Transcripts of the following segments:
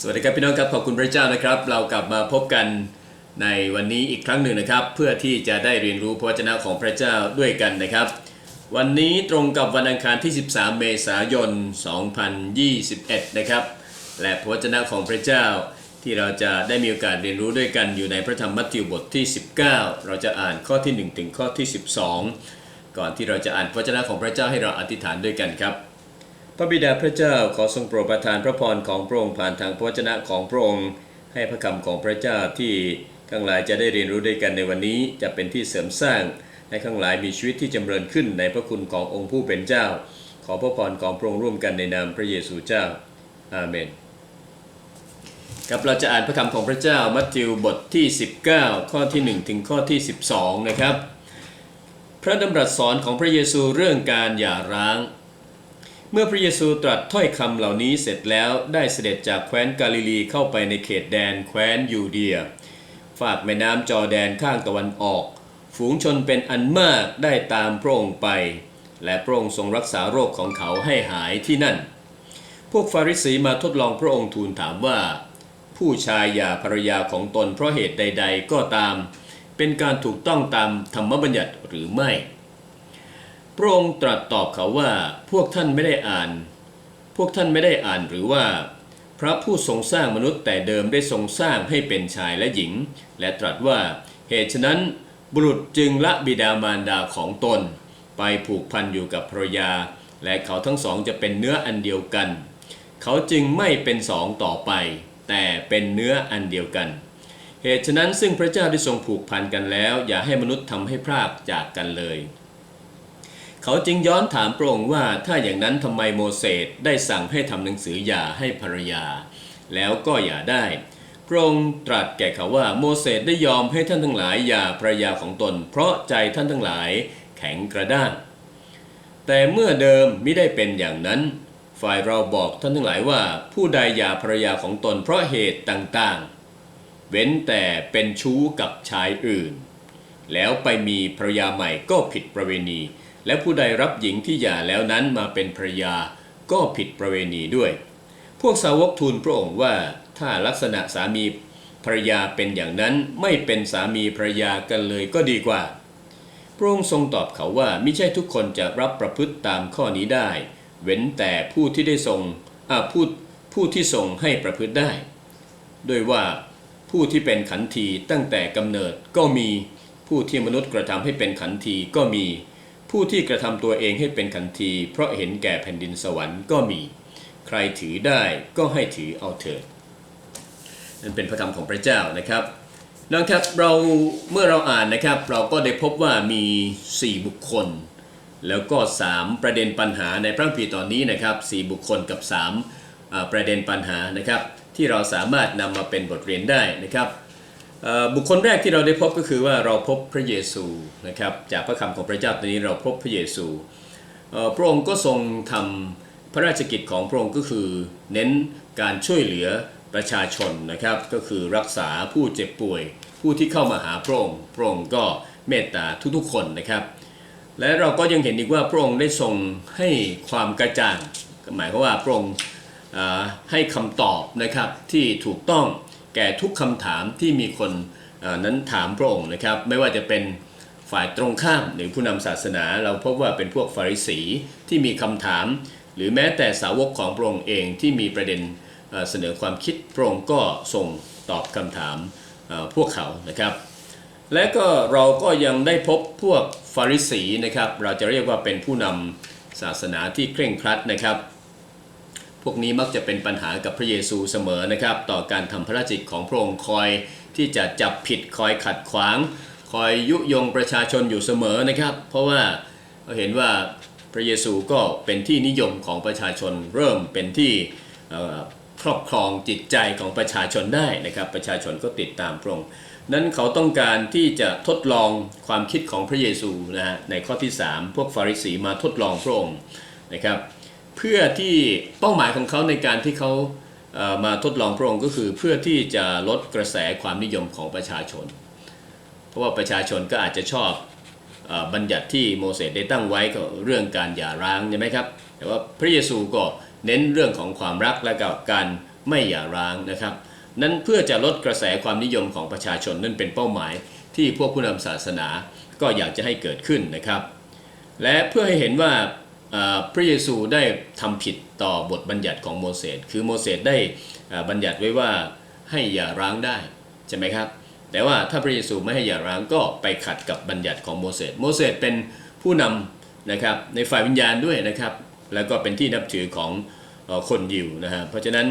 สวัสดีครับพี่น้องครับขอบคุณพระเจ้านะครับ เรากลับมาพบกันในวันนี้อีกครั้งหนึ่งนะครับ เพื่อที่จะได้เรียนรู้พระวจนะของพระเจ้าด้วยกันนะครับ วันนี้ตรงกับวันอังคารที่ 13 เมษายน 2021 นะครับ และพระวจนะของพระเจ้าที่เราจะได้มีโอกาสเรียนรู้ด้วยกันอยู่ในพระธรรมมัทธิวบทที่ 19 เราจะอ่านข้อที่ 1 ถึงข้อที่ 12 ก่อนที่เราจะอ่านพระวจนะของพระเจ้าให้เราอธิษฐานด้วยกันครับ ระบิดาพระเจ้าขอทรงโปรดประทานพระพรของพระองค์ผ่านทางพระวจนะของพระองค์ ให้พระคำของพระเจ้าที่ข้างหลายจะได้เรียนรู้ด้วยกันในวันนี้จะเป็นที่เสริมสร้าง ให้ข้างหลายมีชีวิตที่จำเริญขึ้นในพระคุณขององค์ผู้เป็นเจ้า ขอพระพรของพระองค์ร่วมกันในนามพระเยซูเจ้าอาเมนครับเราจะอ่านพระคำของพระเจ้ามัทธิวบทที่ 19 ข้อที่ 1 ถึงข้อที่ 12 นะครับ พระดำรัสสอนของพระเยซูเรื่องการหย่าร้าง เมื่อพระเยซูตรัสถ้อยคำเหล่านี้เสร็จแล้วได้เสด็จจากแคว้นกาลิลีเข้าไปในเขตแดนแคว้นยูเดีย ฝากแม่น้ำจอแดนข้างตะวันออก ฝูงชนเป็นอันมากได้ตามพระองค์ไป และพระองค์ทรงรักษาโรคของเขาให้หายที่นั่น พวกฟาริสีมาทดลองพระองค์ทูลถามว่า ผู้ชายหย่าภรรยาของตนเพราะเหตุใด ๆ ก็ตาม เป็นการถูกต้องตามธรรมบัญญัติหรือไม่ พระองค์ตรัสตอบเขาว่าพวกท่านไม่ได้อ่าน พวกท่านไม่ได้อ่านหรือว่า พระผู้ทรงสร้างมนุษย์แต่เดิมได้ทรงสร้างให้เป็นชายและหญิง และตรัสว่าเหตุฉะนั้นบุรุษจึงละบิดามารดาของตน ไปผูกพันอยู่กับภรยา และเขาทั้งสองจะเป็นเนื้ออันเดียวกัน เขาจึงไม่เป็นสองต่อไป แต่เป็นเนื้ออันเดียวกัน เหตุฉะนั้นซึ่งพระเจ้าได้ทรงผูกพันกันแล้ว อย่าให้มนุษย์ทำให้พรากจากกันเลย เขาจึงย้อนถามพระองค์ว่าถ้าอย่างนั้นทำไมโมเสสได้สั่งให้ทำหนังสือหย่าให้ภรรยา แล้วก็หย่าได้ พระองค์ตรัสแก่เขาว่าโมเสสได้ยอมให้ท่านทั้งหลายหย่าภรรยาของตน เพราะใจท่านทั้งหลายแข็งกระด้าง แต่เมื่อเดิมไม่ได้เป็นอย่างนั้น ฝ่ายเราบอกท่านทั้งหลายว่า ผู้ใดหย่าภรรยาของตนเพราะเหตุต่างๆ เว้นแต่เป็นชู้กับชายอื่น แล้วไปมีภรรยาใหม่ก็ผิดประเวณี และผู้ใดรับหญิงที่หย่าแล้วนั้นมาเป็นภรยาก็ผิดประเวณีด้วย พวกสาวกทูลพระองค์ว่าถ้าลักษณะสามีภรยาเป็นอย่างนั้นไม่เป็นสามีภรยากันเลยก็ดีกว่า พระองค์ทรงตอบเขาว่าไม่ใช่ทุกคนจะรับประพฤติตามข้อนี้ได้ เว้นแต่ผู้ที่ได้ทรงผู้ผู้ที่ทรงให้ประพฤติได้ ด้วยว่าผู้ที่เป็นขันทีตั้งแต่กำเนิดก็มีผู้ที่มนุษย์กระทำให้เป็นขันทีก็มี ผู้ที่กระทำตัวเองให้เป็นขันที เพราะเห็นแก่แผ่นดินสวรรค์ก็มี ใครถือได้ก็ให้ถือเอาเถิดนั่นเป็นพระคำของพระเจ้านะครับนะครับเราเมื่อเราอ่านนะครับเราก็ได้พบว่ามี 4 บุคคล แล้วก็ 3 ประเด็นปัญหาในพระคัมภีร์ตอนนี้นะครับ 4 บุคคลกับ 3 ประเด็นปัญหานะครับ ที่เราสามารถนำมาเป็นบทเรียนได้นะครับ บุคคลแรกที่เราได้พบก็คือว่าเราพบพระเยซูนะครับจากพระคำของพระเจ้าตอนนี้เราพบพระเยซูพระองค์ก็ทรงทำพระราชกิจของพระองค์ก็คือ เน้นการช่วยเหลือประชาชนนะครับ ก็คือรักษาผู้เจ็บป่วย ผู้ที่เข้ามาหาพระองค์พระองค์ก็เมตตาทุกๆคนนะครับ และเราก็ยังเห็นอีกว่าพระองค์ได้ทรงให้ความกระจ่างหมายความว่าพระองค์ให้คำตอบนะครับที่ถูกต้อง แก่ทุกคำถามที่มีคนนั้นถามพระองค์นะครับ ไม่ว่าจะเป็นฝ่ายตรงข้ามหรือผู้นำศาสนา เราพบว่าเป็นพวกฟาริสีที่มีคำถาม หรือแม้แต่สาวกของพระองค์เองที่มีประเด็นเสนอความคิดพระองค์ก็ทรงตอบคำถามพวกเขานะครับ และก็เราก็ยังได้พบพวกฟาริสีนะครับ เราจะเรียกว่าเป็นผู้นำศาสนาที่เคร่งครัดนะครับ พวกนี้มักจะเป็นปัญหากับพระเยซูเสมอนะครับ ต่อการทำพระราชกิจของพระองค์คอยที่จะจับผิดคอยขัดขวาง คอยยุยงประชาชนอยู่เสมอนะครับ เพราะว่าเราเห็นว่าพระเยซูก็เป็นที่นิยมของประชาชนเริ่มเป็นที่ครอบครองจิตใจของประชาชนได้นะครับ ประชาชนก็ติดตามพระองค์นั้นเขาต้องการที่จะทดลองความคิดของพระเยซูนะฮะในข้อที่ 3 พวกฟาริสีมาทดลองพระองค์นะครับ เพื่อที่เป้าหมายของเขาในการที่เขามาทดลองพระองค์ก็คือเพื่อที่จะลดกระแสความนิยมของประชาชน เพราะว่าประชาชนก็อาจจะชอบอบัญญัติที่โมเสสได้ตั้งไว้ก็เรื่องการหย่าร้างใช่ไหมครับ แต่ว่าพระเยซูก็เน้นเรื่องของความรักและกับการไม่หย่าร้างนะครับ นั้นเพื่อจะลดกระแสความนิยมของประชาชนนั่นเป็นเป้าหมายที่พวกผู้นำศาสนาก็อยากจะให้เกิดขึ้นนะครับ และเพื่อให้เห็นว่า พระเยซูได้ทำผิดต่อบทบัญญัติของโมเสสคือโมเสสได้บัญญัติไว้ว่าให้อย่าร้างได้ใช่ไหมครับ แต่ว่าถ้าพระเยซูไม่ให้อย่าร้างก็ไปขัดกับบัญญัติของโมเสสโมเสสเป็นผู้นำนะครับในฝ่ายวิญญาณด้วยนะครับ แล้วก็เป็นที่นับถือของคนยิวนะฮะเพราะฉะนั้น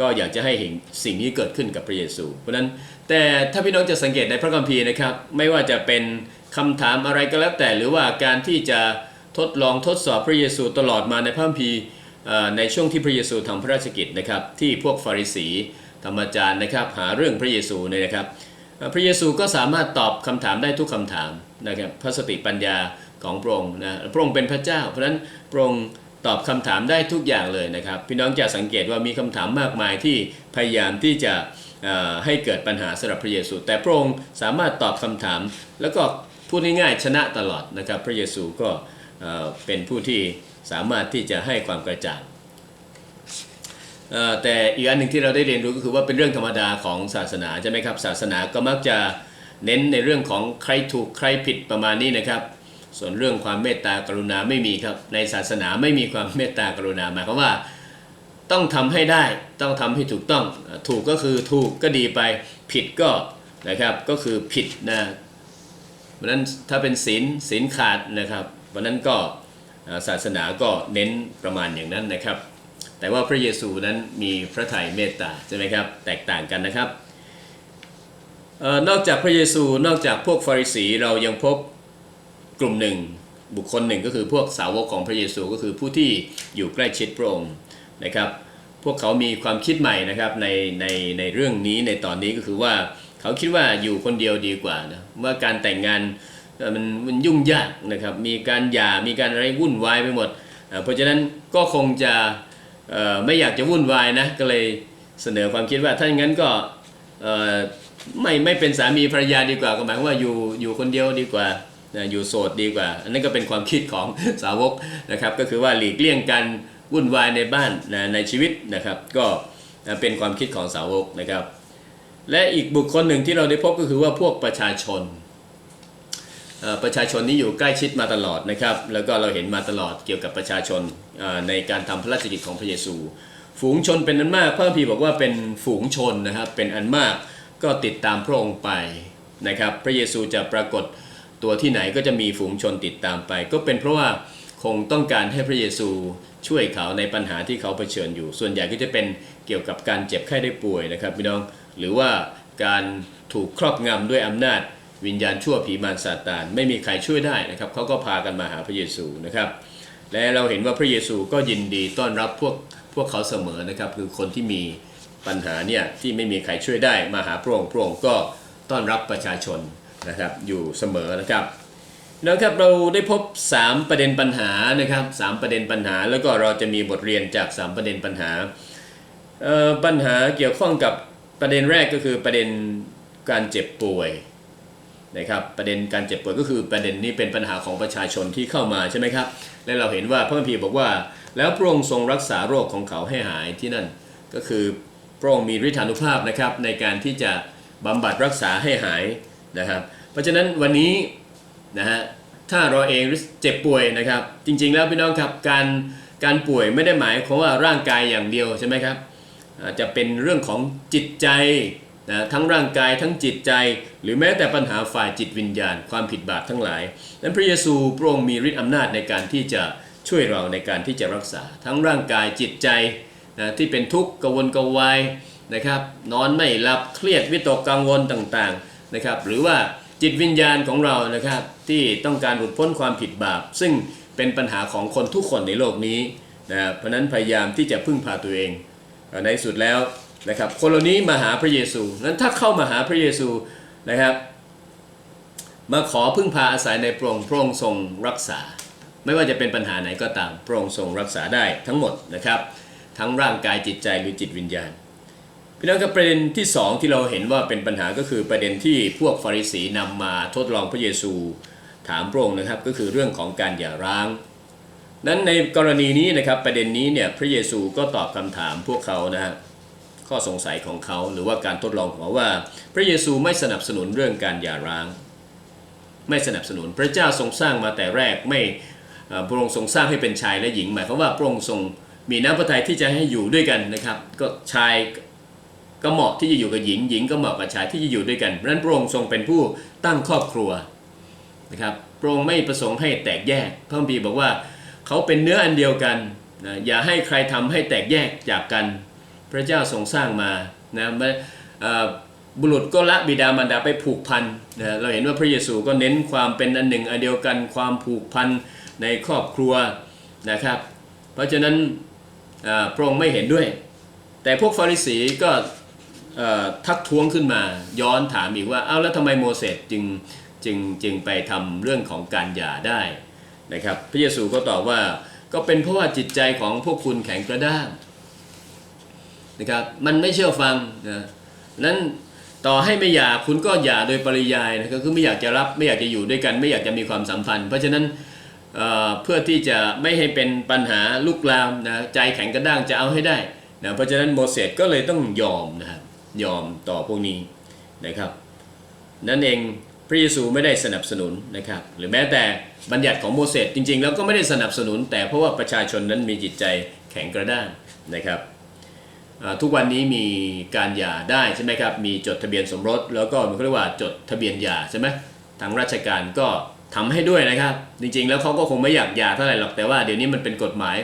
ก็อยากจะให้เห็นสิ่งนี้เกิดขึ้นกับพระเยซู เพราะฉะนั้นแต่ถ้าพี่น้องจะสังเกตในพระคัมภีร์นะครับ ไม่ว่าจะเป็นคำถามอะไรก็แล้วแต่หรือว่าการที่จะ ทดลองทดสอบพระเยซูตลอดมาในพระคัมภีร์ในช่วงที่พระเยซูทำพระราชกิจนะครับ ที่พวกฟาริสีธรรมจารย์นะครับ หาเรื่องพระเยซูเนี่ยนะครับ พระเยซูก็สามารถตอบคำถามได้ทุกคำถามนะครับพระสติปัญญาของพระองค์นะพระองค์เป็นพระเจ้า เพราะฉะนั้นพระองค์ตอบคำถามได้ทุกอย่างเลยนะครับ พี่น้องจะสังเกตว่ามีคำถามมากมายที่พยายามที่จะให้เกิดปัญหาสำหรับพระเยซู แต่พระองค์สามารถตอบคำถาม แล้วก็พูดง่ายๆชนะตลอดนะครับ พระเยซูก็ เป็นผู้ที่สามารถที่จะให้ความกระจ่างแต่อีกอันหนึ่งที่เราได้เรียนรู้ก็คือว่าเป็นเรื่องธรรมดาของศาสนาใช่ไหมครับ ศาสนาก็มักจะเน้นในเรื่องของใครถูกใครผิดประมาณนี้นะครับ ส่วนเรื่องความเมตตากรุณาไม่มีครับ ในศาสนาไม่มีความเมตตากรุณาหมายความว่า ต้องทำให้ได้ต้องทำให้ถูกต้องถูกก็คือถูกก็ดีไปผิดก็นะครับก็คือผิดนะเพราะนั้นถ้าเป็นศีลศีลขาดนะครับ เพราะฉะนั้นก็ศาสนาก็เน้นประมาณอย่างนั้นนะครับ แต่ว่าพระเยซูนั้นมีพระทัยเมตตาใช่ไหมครับแตกต่างกันนะครับออนอกจากพระเยซูนอกจากพวกฟาริสีเรายังพบกลุ่มหนึ่งบุคคลหนึ่งก็คือพวกสาวกของพระเยซูก็คือผู้ที่อยู่ใกล้ชิดพระองค์นะครับ พวกเขามีความคิดใหม่นะครับในในในเรื่องนี้ในตอนนี้ก็คือว่าเขาคิดว่าอยู่คนเดียวดีกว่านะว่าการแต่งงาน มันมันยุ่งยากนะครับ มีการหย่ามีการอะไรวุ่นวายไปหมด เพราะฉะนั้นก็คงจะไม่อยากจะวุ่นวายนะก็เลยเสนอความคิดว่าถ้าอย่างนั้นก็ไม่ไม่เป็นสามีภรรยาดีกว่าก็หมายว่าอยู่อยู่คนเดียวดีกว่าอยู่โสดดีกว่า อันนั้นก็เป็นความคิดของสาวกนะครับ ก็คือว่าหลีกเลี่ยงการวุ่นวายในบ้านนะในชีวิตนะครับ ก็เป็นความคิดของสาวกนะครับ และอีกบุคคลหนึ่งที่เราได้พบก็คือว่าพวกประชาชน ประชาชนนี้อยู่ใกล้ชิดมาตลอดนะครับ แล้วก็เราเห็นมาตลอดเกี่ยวกับประชาชนในการทำพระราชกิจของพระเยซู ฝูงชนเป็นอันมากพระคัมภีร์บอกว่าเป็นฝูงชนนะครับเป็นอันมากก็ติดตามพระองค์ไปนะครับ พระเยซูจะปรากฏตัวที่ไหนก็จะมีฝูงชนติดตามไป ก็เป็นเพราะว่าคงต้องการให้พระเยซูช่วยเขาในปัญหาที่เขาเผชิญอยู่ ส่วนใหญ่ก็จะเป็นเกี่ยวกับการเจ็บไข้ได้ป่วยนะครับพี่น้องหรือว่าการถูกครอบงำด้วยอำนาจ วิญญาณชั่วผีมารซาตานไม่มีใครช่วยได้นะครับเขาก็พากันมาหาพระเยซูนะครับและเราเห็นว่าพระเยซูก็ยินดีต้อนรับพวกพวกเขาเสมอนะครับคือคนที่มีปัญหาเนี่ยที่ไม่มีใครช่วยได้มาหาพระองค์พระองค์ก็ต้อนรับประชาชนนะครับอยู่เสมอนะครับนะครับเราได้พบ 3 ประเด็นปัญหานะครับสามประเด็นปัญหา แล้วก็เราจะมีบทเรียนจาก 3 ประเด็นปัญหาปัญหาเกี่ยวข้องกับประเด็นแรกก็คือประเด็นการเจ็บป่วย นะครับประเด็นการเจ็บป่วยก็คือประเด็นนี้เป็นปัญหาของประชาชนที่เข้ามาใช่ไหมครับ และเราเห็นว่าพระคัมภีร์บอกว่า แล้วพระองค์ทรงรักษาโรคของเขาให้หายที่นั่น ก็คือพระองค์มีฤทธานุภาพนะครับในการที่จะบำบัดรักษาให้หายนะครับ เพราะฉะนั้นวันนี้นะฮะถ้าเราเองเจ็บป่วยนะครับ จริงๆแล้วพี่น้องครับการการป่วยไม่ได้หมายความว่าร่างกายอย่างเดียวใช่ไหมครับอาจจะเป็นเรื่องของจิตใจ นะทั้งร่างกายทั้งจิตใจ หรือแม้แต่ปัญหาฝ่ายจิตวิญญาณ ความผิดบาปทั้งหลาย นั้นพระเยซูพระองค์มีฤทธิ์อำนาจในการที่จะช่วยเราในการที่จะรักษา ทั้งร่างกายจิตใจนะที่เป็นทุกข์กวนกวายนะครับนอนไม่หลับเครียดวิตกกังวลต่างๆนะครับหรือว่าจิตวิญญาณของเรานะครับที่ต้องการหลุดพ้นความผิดบาป ซึ่งเป็นปัญหาของคนทุกคนในโลกนี้นะเพราะนั้นพยายามที่จะพึ่งพาตัวเองในสุดแล้ว นะครับคนเหล่านี้มาหาพระเยซูนั้นถ้าเข้ามาหาพระเยซูนะครับ มาขอพึ่งพาอาศัยในพระองค์พระองค์ทรงรักษา ไม่ว่าจะเป็นปัญหาไหนก็ตามพระองค์ทรงรักษาได้ทั้งหมดนะครับ ทั้งร่างกายจิตใจหรือจิตวิญญาณพี่น้องครับประเด็นที่สองที่เราเห็นว่าเป็นปัญหาก็คือประเด็นที่พวกฟาริสีนำมาทดลองพระเยซูถามพระองค์นะครับ ก็คือเรื่องของการหย่าร้าง นั้นในกรณีนี้นะครับประเด็นนี้เนี่ยพระเยซูก็ตอบคำถามพวกเขานะฮะ ข้อสงสัยของเขา หรือว่าการทดลองของเขาว่า พระเยซูไม่สนับสนุนเรื่องการหย่าร้าง ไม่สนับสนุนพระเจ้าทรงสร้างมาแต่แรกไม่พระองค์ทรงสร้างให้เป็นชายและหญิงหมายความว่าพระองค์ทรงมีน้ำพระทัยที่จะให้อยู่ด้วยกันนะครับ ก็ชายก็เหมาะที่จะอยู่กับหญิง หญิงก็เหมาะกับชายที่จะอยู่ด้วยกันเพราะนั้นพระองค์ทรงเป็นผู้ตั้งครอบครัวนะครับพระองค์ไม่ประสงค์ให้แตกแยกพระคัมภีร์บอกว่าเขาเป็นเนื้ออันเดียวกันนะอย่าให้ใครทำให้แตกแยกจากกัน พระเจ้าทรงสร้างมานะม่เอ่อบุรุษก็ละบิดามารดาไปผูกพันนะเราเห็นว่าพระเยซูก็เน้นความเป็นอันหนึ่งอันเดียวกันความผูกพันในครอบครัวนะครับ เพราะฉะนั้นพระองค์ไม่เห็นด้วย แต่พวกฟาริสีก็ทักท้วงขึ้นมาย้อนถามอีกว่า เอาแล้วทำไมโมเสสจึงจึงจึงไปทำเรื่องของการหย่าได้นะครับ พระเยซูก็ตอบว่าก็เป็นเพราะว่าจิตใจของพวกคุณแข็งกระด้าง นะครับมันไม่เชื่อฟังนะนั้นต่อให้ไม่หย่าคุณก็หย่าโดยปริยายนะครับคือไม่อยากจะรับไม่อยากจะอยู่ด้วยกัน ไม่อยากจะมีความสัมพันธ์ เพราะฉะนั้นเเพื่อที่จะไม่ให้เป็นปัญหาลุกลามนะใจแข็งกระด้างจะเอาให้ได้นะเพราะฉะนั้นโมเสสก็เลยต้องยอมนะครับยอมต่อพวกนี้นะครับนั่นเองพระเยซูไม่ได้สนับสนุนนะครับหรือแม้แต่บัญญัติของโมเสสจริงๆ แล้วก็ไม่ได้สนับสนุน แต่เพราะว่าประชาชนนั้นมีจิตใจแข็งกระด้างนะครับ ทุกวันนี้มีการหย่าได้ใช่ไหมครับ มีจดทะเบียนสมรส แล้วก็มันเรียกว่าจดทะเบียนหย่าใช่ไหมทางราชการก็ทำให้ด้วยนะครับ จริงๆ แล้วเขาก็คงไม่อยากหย่าเท่าไหร่หรอกแต่ว่าเดี๋ยวนี้มันเป็นกฎหมาย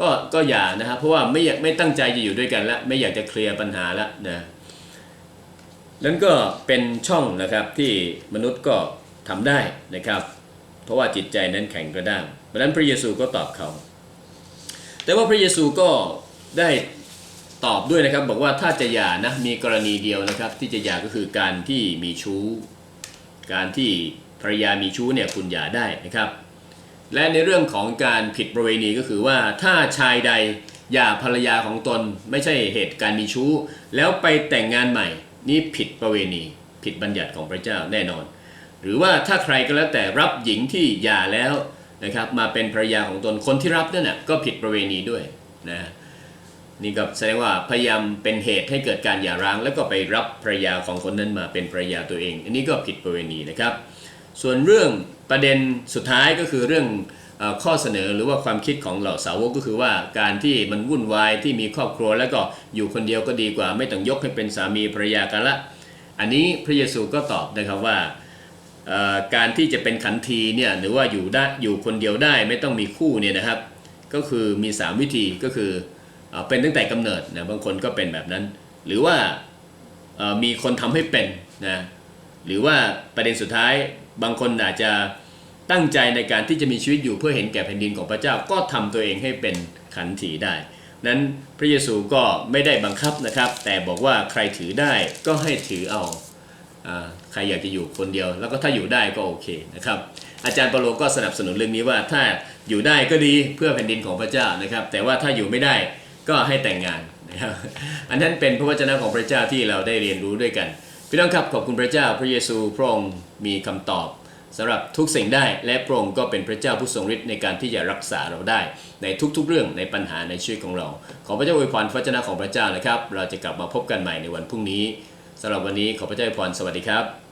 ก็ก็หย่านะครับเพราะว่าไม่อยากไม่ตั้งใจจะอยู่ด้วยกันแล้วไม่อยากจะเคลียร์ปัญหาแล้วนะนั่นก็เป็นช่องนะครับที่มนุษย์ก็ทำได้นะครับ เพราะว่าจิตใจนั้นแข็งกระด้างเพราะนั้นพระเยซูก็ตอบเขา แต่ว่าพระเยซูก็ได้ ตอบด้วยนะครับบอกว่าถ้าจะหย่านะมีกรณีเดียวนะครับ ที่จะหย่าก็คือการที่มีชู้ การที่ภรรยามีชู้เนี่ยคุณหย่าได้นะครับ และในเรื่องของการผิดประเวณีก็คือว่าถ้าชายใดหย่าภรรยาของตนไม่ใช่เหตุการณ์มีชู้ แล้วไปแต่งงานใหม่ นี่ผิดประเวณี ผิดบัญญัติของพระเจ้าแน่นอน หรือว่าถ้าใครก็แล้วแต่รับหญิงที่หย่าแล้วนะครับมาเป็นภรรยาของตนคนที่รับนั่นน่ะก็ผิดประเวณีด้วยนะ นี่ก็แสดงว่าพยายามเป็นเหตุให้เกิดการหย่าร้าง แล้วก็ไปรับภรรยาของคนนั้นมาเป็นภรรยาตัวเอง อันนี้ก็ผิดประเวณีนะครับ ส่วนเรื่องประเด็นสุดท้ายก็คือเรื่องอข้อเสนอหรือว่าความคิดของเหล่าสาวกก็คือว่าการที่มันวุ่นวายที่มีครอบครัว แล้วก็อยู่คนเดียวก็ดีกว่า ไม่ต้องยกให้เป็นสามีภรรยากันละ อันนี้พระเยซูก็ตอบนะครับว่าการที่จะเป็นขันทีเนี่ยหรือว่าอยู่ได้อยู่คนเดียวได้ไม่ต้องมีคู่เนี่ยนะครับ ก็คือมี 3 วิธีก็คือ เป็นตั้งแต่กำเนิดนะบางคนก็เป็นแบบนั้น หรือว่ามีคนทำให้เป็นนะหรือว่าประเด็นสุดท้ายบางคนอาจจะตั้งใจในการที่จะมีชีวิตอยู่เพื่อเห็นแก่แผ่นดินของพระเจ้าก็ทำตัวเองให้เป็นขันทีได้ นั้นพระเยซูก็ไม่ได้บังคับนะครับ แต่บอกว่าใครถือได้ก็ให้ถือเอาใครอยากจะอยู่คนเดียว แล้วก็ถ้าอยู่ได้ก็โอเคนะครับ อาจารย์เปโลก็สนับสนุนเรื่องนี้ว่าถ้าอยู่ได้ก็ดีเพื่อแผ่นดินของพระเจ้านะครับ แต่ว่าถ้าอยู่ไม่ได้ ก็ให้แต่งงานนะครับอันนั้นเป็นพระวจนะของพระเจ้าที่เราได้เรียนรู้ด้วยกันพี่น้องครับขอบคุณพระเจ้าพระเยซูพระองค์มีคำตอบสำหรับทุกสิ่งได้และพระองค์ก็เป็นพระเจ้าผู้ทรงฤทธิ์ในการที่จะรักษาเราได้ ในทุกๆเรื่องในปัญหาในชีวิตของเรา ขอพระเจ้าอวยพรพระวจนะของพระเจ้านะครับ เราจะกลับมาพบกันใหม่ในวันพรุ่งนี้สำหรับวันนี้ขอพระเจ้าอวยพรสวัสดีครับ